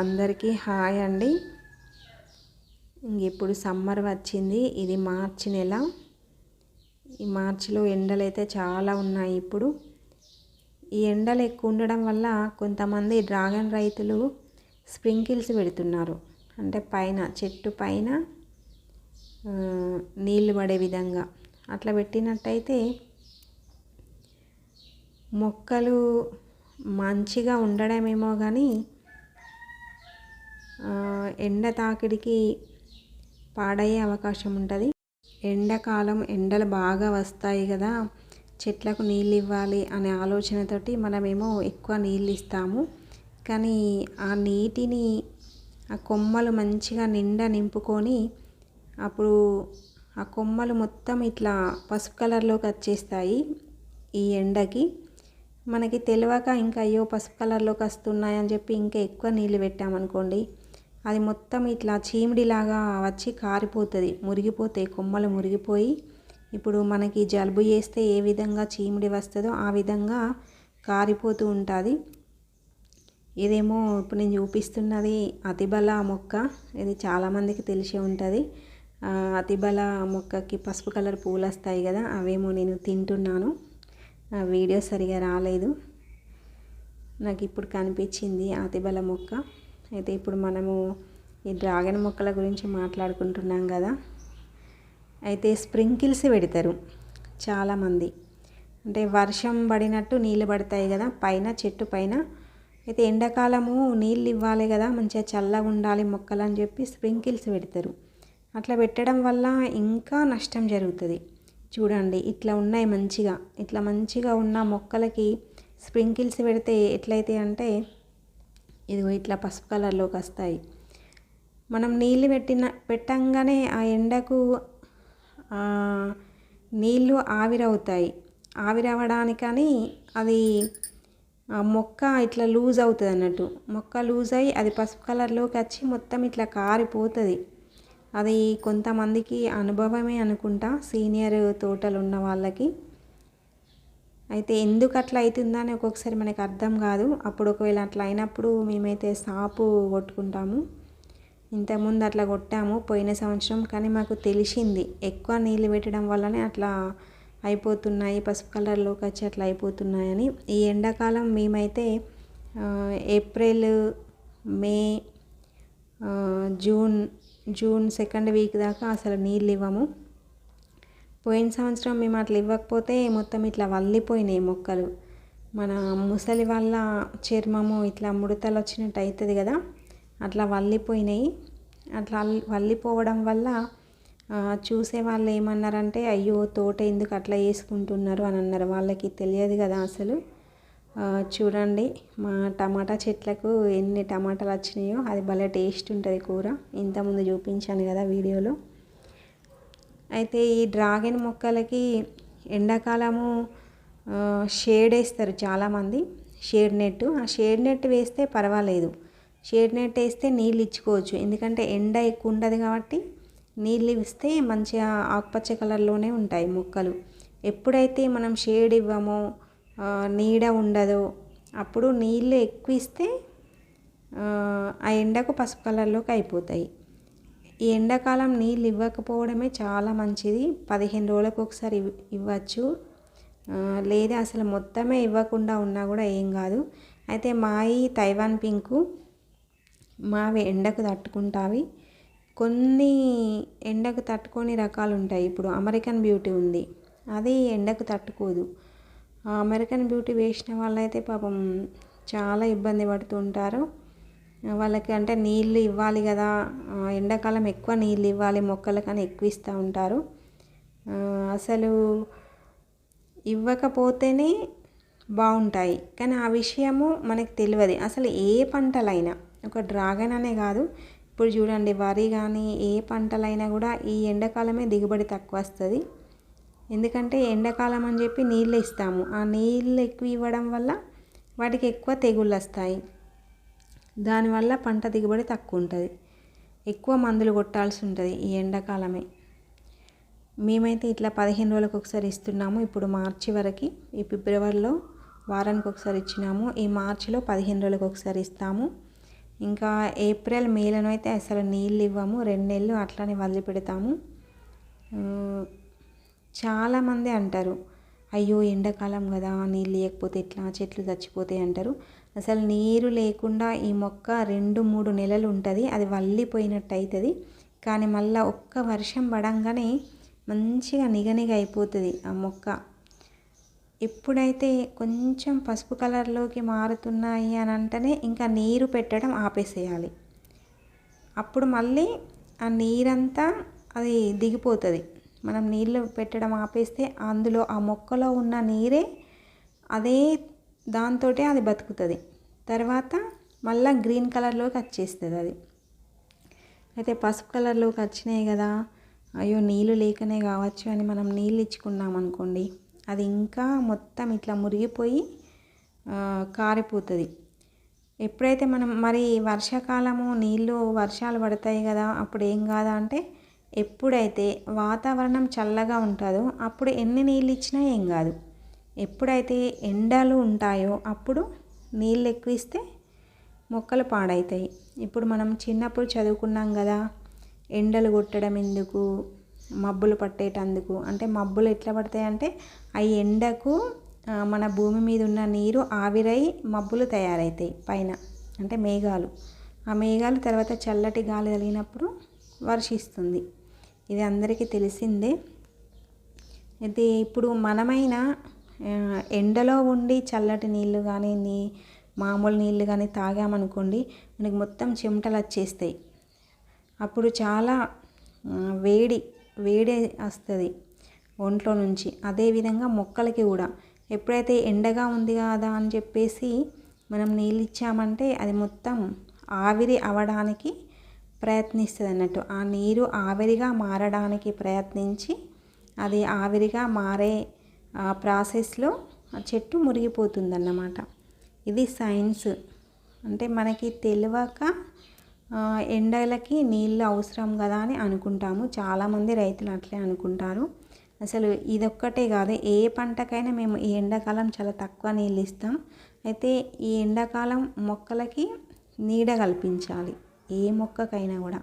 అందరికీ హాయ్ అండి. ఇంక ఇప్పుడు సమ్మర్ వచ్చింది. ఇది మార్చి నెల. ఈ మార్చిలో ఎండలు అయితే చాలా ఉన్నాయి ఇప్పుడు. ఈ ఎండలు ఎక్కువ ఉండడం వల్ల కొంతమంది డ్రాగన్ రైతులు స్ప్రింకిల్స్ పెడుతున్నారు. అంటే పైన చెట్టు పైన నీళ్ళు పడే విధంగా. అట్లా పెట్టినట్టయితే మొక్కలు మంచిగా ఉండడమేమో కానీ ఎండ తాకిడికి పాడయ్యే అవకాశం ఉంటుంది. ఎండాకాలం ఎండలు బాగా వస్తాయి కదా చెట్లకు నీళ్ళు ఇవ్వాలి అనే ఆలోచనతోటి మనమేమో ఎక్కువ నీళ్ళు ఇస్తాము కానీ ఆ నీటిని ఆ కొమ్మలు మంచిగా నిండా నింపుకొని అప్పుడు ఆ కొమ్మలు మొత్తం ఇట్లా పసుపు కలర్లోకి వచ్చేస్తాయి ఈ ఎండకి. మనకి తెలియక ఇంకా అయ్యో పసుపు కలర్లోకి వస్తున్నాయని చెప్పి ఇంకా ఎక్కువ నీళ్ళు పెట్టామనుకోండి అది మొత్తం ఇట్లా చీమిడిలాగా వచ్చి కారిపోతుంది. మురిగిపోతాయి కొమ్మలు మురిగిపోయి ఇప్పుడు మనకి జలుబు చేస్తే ఏ విధంగా చీమిడి వస్తుందో ఆ విధంగా కారిపోతూ ఉంటుంది. ఇదేమో ఇప్పుడు నేను చూపిస్తున్నది అతిబల మొక్క. ఇది చాలామందికి తెలిసే ఉంటుంది. అతిబల మొక్కకి పసుపు కలర్ పూలు వస్తాయి కదా అవేమో నేను తింటున్నాను. ఆ వీడియో సరిగా రాలేదు. నాకు ఇప్పుడు కనిపించింది అతిబల మొక్క. అయితే ఇప్పుడు మనము ఈ డ్రాగన్ మొక్కల గురించి మాట్లాడుకుంటున్నాం కదా. అయితే స్ప్రింకిల్స్ పెడతారు చాలామంది. అంటే వర్షం పడినట్టు నీళ్ళు పడతాయి కదా పైన చెట్టు పైన. అయితే ఎండాకాలము నీళ్ళు ఇవ్వాలి కదా మంచిగా చల్లగా ఉండాలి మొక్కలు అని చెప్పి స్ప్రింకిల్స్ పెడతారు. అట్లా పెట్టడం వల్ల ఇంకా నష్టం జరుగుతుంది. చూడండి ఇట్లా ఉన్నాయి మంచిగా. ఇట్లా మంచిగా ఉన్న మొక్కలకి స్ప్రింకిల్స్ పెడితే ఎట్లయితే అంటే ఇదిగో ఇట్లా పసుపు కలర్లోకి వస్తాయి. మనం నీళ్ళు పెట్టిన పెట్టంగానే ఆ ఎండకు నీళ్ళు ఆవిరవుతాయి. ఆవిరవడానికని అది ఆ మొక్క ఇట్లా లూజ్ అవుతుంది అన్నట్టు. మొక్క లూజ్ అయ్యి అది పసుపు కలర్లోకి వచ్చి మొత్తం ఇట్లా కారిపోతుంది. అది కొంతమందికి అనుభవమే అనుకుంటా సీనియర్ తోటలు ఉన్న వాళ్ళకి. అయితే ఎందుకు అట్లా అవుతుందని ఒక్కొక్కసారి మనకు అర్థం కాదు. అప్పుడు ఒకవేళ అట్లా అయినప్పుడు మేమైతే సాపు కొట్టుకుంటాము. ఇంతకుముందు అట్లా కొట్టాము పోయిన సంవత్సరం కానీ మాకు తెలిసింది ఎక్కువ నీళ్ళు పెట్టడం వల్లనే అట్లా అయిపోతున్నాయి పసుపు కలర్లోకి వచ్చి అట్లా అయిపోతున్నాయని. ఈ ఎండాకాలం మేమైతే April May June June second week దాకా అసలు నీళ్ళు ఇవ్వము. పోయిన సంవత్సరం మేము అట్లా ఇవ్వకపోతే మొత్తం ఇట్లా వల్లిపోయినాయి మొక్కలు. మన ముసలి వల్ల చర్మము ఇట్లా ముడతలు వచ్చినట్టు అవుతుంది కదా అట్లా వల్లిపోయినాయి. అట్లా వల్లిపోవడం వల్ల చూసే వాళ్ళు ఏమన్నారంటే అయ్యో తోట ఎందుకు అట్లా వేసుకుంటున్నారు? అని అన్నారు. వాళ్ళకి తెలియదు కదా అసలు. చూడండి మా టమాటా చెట్లకు ఎన్ని టమాటాలు వచ్చినాయో అది భలే టేస్ట్ ఉంటుంది కూర. ఇంతకుముందు చూపించాను కదా వీడియోలో. అయితే ఈ డ్రాగన్ మొక్కలకి ఎండాకాలము షేడ్ వేస్తారు చాలామంది. Shade net. ఆ షేడ్ నెట్ వేస్తే పర్వాలేదు. షేడ్ నెట్ వేస్తే నీళ్ళు ఇచ్చుకోవచ్చు. ఎందుకంటే ఎండ ఎక్కువ ఉండదు కాబట్టి నీళ్ళు ఇస్తే మంచిగా ఆకుపచ్చ కలర్లోనే ఉంటాయి మొక్కలు. ఎప్పుడైతే మనం షేడ్ ఇవ్వమో నీడ ఉండదో అప్పుడు నీళ్ళు ఎక్కువ ఇస్తే ఆ ఎండకు పసుపు కలర్లోకి అయిపోతాయి. ఈ ఎండాకాలం నీళ్ళు ఇవ్వకపోవడమే చాలా మంచిది. పదిహేను రోజులకు ఒకసారి ఇవ్- ఇవ్వచ్చు. లేదా అసలు మొత్తమే ఇవ్వకుండా ఉన్నా కూడా ఏం కాదు. అయితే మాయి తైవాన్ పింకు మావి ఎండకు తట్టుకుంటావి. కొన్ని ఎండకు తట్టుకొని రకాలు ఉంటాయి. ఇప్పుడు అమెరికన్ బ్యూటీ ఉంది. అది ఎండకు తట్టుకోదు. ఆ అమెరికన్ బ్యూటీ వేసిన వాళ్ళైతే పాపం చాలా ఇబ్బంది పడుతుంటారు వాళ్ళకి అంటే నీళ్ళు ఇవ్వాలి కదా. ఎండాకాలం ఎక్కువ నీళ్ళు ఇవ్వాలి మొక్కలకని ఎక్కువ ఇస్తూ ఉంటారు. అసలు ఇవ్వకపోతేనే బాగుంటాయి. కానీ ఆ విషయము మనకు తెలియదు. అసలు ఏ పంటలైనా ఒక డ్రాగన్ అనే కాదు. ఇప్పుడు చూడండి వరి కానీ ఏ పంటలైనా కూడా ఈ ఎండాకాలమే దిగుబడి తక్కువ వస్తుంది. ఎందుకంటే ఎండాకాలం అని చెప్పి నీళ్ళు ఇస్తాము. ఆ నీళ్ళు ఎక్కువ ఇవ్వడం వల్ల వాటికి ఎక్కువ తెగుళ్ళు వస్తాయి. దానివల్ల పంట దిగుబడి తక్కువ ఉంటుంది. ఎక్కువ మందులు కొట్టాల్సి ఉంటుంది ఈ ఎండాకాలమే. మేమైతే ఇట్లా పదిహేను రోజులకు ఒకసారి ఇస్తున్నాము. ఇప్పుడు మార్చి వరకు ఈ ఫిబ్రవరిలో వారానికి ఒకసారి ఇచ్చినాము. ఈ మార్చిలో పదిహేను రోజులకు ఒకసారి ఇస్తాము. ఇంకా ఏప్రిల్ మేలను అయితే అసలు నీళ్ళు ఇవ్వము. రెండు నెలలు అట్లానే వదిలిపెడతాము. చాలామంది అంటారు అయ్యో ఎండాకాలం కదా నీళ్ళు లేకపోతే ఎట్లా? చెట్లు చచ్చిపోతాయి అంటారు. అసలు నీరు లేకుండా ఈ మొక్క రెండు మూడు నెలలు ఉంటుంది. అది వల్లిపోయినట్టు అవుతుంది కానీ మళ్ళీ ఒక్క వర్షం పడంగానే మంచిగా నిగనిగ అయిపోతుంది ఆ మొక్క. ఎప్పుడైతే కొంచెం పసుపు కలర్లోకి మారుతున్నాయి అని అంటేనే ఇంకా నీరు పెట్టడం ఆపేసేయాలి. అప్పుడు మళ్ళీ ఆ నీరంతా అది దిగిపోతుంది. మనం నీళ్ళు పెట్టడం ఆపేస్తే అందులో ఆ మొక్కలో ఉన్న నీరే అదే దాంతో అది బతుకుతుంది. తర్వాత మళ్ళీ గ్రీన్ కలర్లోకి వచ్చేస్తుంది అది. అయితే పసుపు కలర్లోకి వచ్చినాయి కదా అయ్యో నీళ్ళు లేకనే కావచ్చు అని మనం నీళ్ళు ఇచ్చుకున్నాం అనుకోండి అది ఇంకా మొత్తం ఇట్లా మురిగిపోయి కారిపోతుంది. ఎప్పుడైతే మనం మరి వర్షాకాలము నీళ్ళు వర్షాలు పడతాయి కదా అప్పుడు ఏం కాదా అంటే ఎప్పుడైతే వాతావరణం చల్లగా ఉంటుందో అప్పుడు ఎన్ని నీళ్ళు ఇచ్చినా ఏం కాదు. ఎప్పుడైతే ఎండలు ఉంటాయో అప్పుడు నీళ్ళు ఎక్కువ ఇస్తే మొక్కలు పాడవుతాయి ఇప్పుడు మనం చిన్నప్పుడు చదువుకున్నాం కదా ఎండలు కొట్టడం ఎందుకు మబ్బులు పట్టేటందుకు? అంటే మబ్బులు ఎట్లా పడతాయి అంటే ఆ ఎండకు మన భూమి మీద ఉన్న నీరు ఆవిరై మబ్బులు తయారవుతాయి పైన అంటే మేఘాలు. ఆ మేఘాలు తర్వాత చల్లటి గాలి కలిగినప్పుడు వర్షిస్తుంది. ఇది అందరికీ తెలిసిందే. అయితే ఇప్పుడు మనమైనా ఎండలో ఉండి చల్లటి నీళ్ళు కానీ నీ మామూలు నీళ్ళు కానీ తాగామనుకోండి మనకి మొత్తం చెమటలు వచ్చేస్తాయి. అప్పుడు చాలా వేడి వేడి వస్తుంది ఒంట్లో నుంచి. అదేవిధంగా మొక్కలకి కూడా. ఎప్పుడైతే ఎండగా ఉంది కదా అని చెప్పేసి మనం నీళ్ళు ఇచ్చామంటే అది మొత్తం ఆవిరి అవ్వడానికి ప్రయత్నిస్తుంది అన్నట్టు. ఆ నీరు ఆవిరిగా మారడానికి ప్రయత్నించి అది ఆవిరిగా మారే ఆ ప్రాసెస్లో ఆ చెట్టు మురిగిపోతుందన్నమాట. ఇది సైన్స్. అంటే మనకి తెలియక ఎండలకి నీళ్ళు అవసరం కదా అని అనుకుంటాము. చాలామంది రైతులు అట్లే అనుకుంటారు. అసలు ఇదొక్కటే కాదు ఏ పంటకైనా మేము ఈ ఎండాకాలం చాలా తక్కువ నీళ్ళు ఇస్తాం. అయితే ఈ ఎండాకాలం మొక్కలకి నీడ కల్పించాలి ఏ మొక్కకైనా కూడా.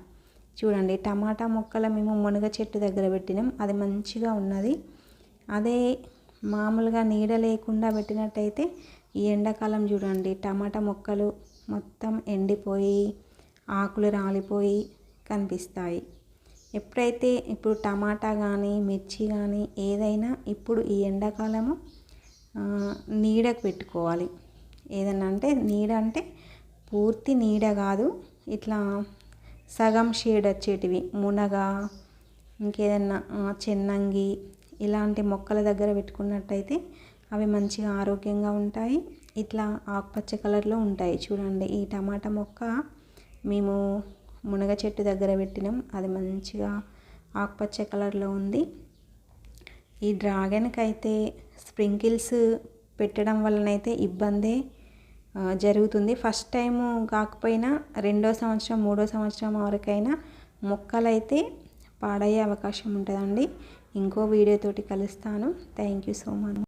చూడండి టమాటా మొక్కల మేము మునగ చెట్టు దగ్గర పెట్టినాం. అది మంచిగా ఉన్నది. అదే మామూలుగా నీడ లేకుండా పెట్టినట్టయితే ఈ ఎండాకాలం చూడండి. టమాటా మొక్కలు మొత్తం ఎండిపోయి ఆకులు రాలిపోయి కనిపిస్తాయి. ఎప్పుడైతే ఇప్పుడు టమాటా కానీ మిర్చి కానీ ఏదైనా ఇప్పుడు ఈ ఎండాకాలము నీడకు పెట్టుకోవాలి. ఏదన్నా అంటే నీడ అంటే పూర్తి నీడ కాదు. ఇట్లా సగం షేడ్ వచ్చేటివి. మునగ ఇంకేదన్నా చెన్నంగి ఇలాంటి మొక్కల దగ్గర పెట్టుకున్నట్టయితే అవి మంచిగా ఆరోగ్యంగా ఉంటాయి. ఇట్లా ఆకుపచ్చ కలర్లో ఉంటాయి. చూడండి ఈ టమాటా మొక్క మేము మునగ చెట్టు దగ్గర పెట్టినాం. అది మంచిగా ఆకుపచ్చ కలర్లో ఉంది. ఈ డ్రాగన్కి అయితే స్ప్రింకిల్స్ పెట్టడం వలనైతే ఇబ్బందే జరుగుతుంది. ఫస్ట్ టైము కాకపోయినా రెండో సంవత్సరం మూడో సంవత్సరం వరకైనా మొక్కలైతే పాడయ్యే అవకాశం ఉంటుందండి. ఇంకో వీడియోతోటి కలుస్తాను. Thank you so much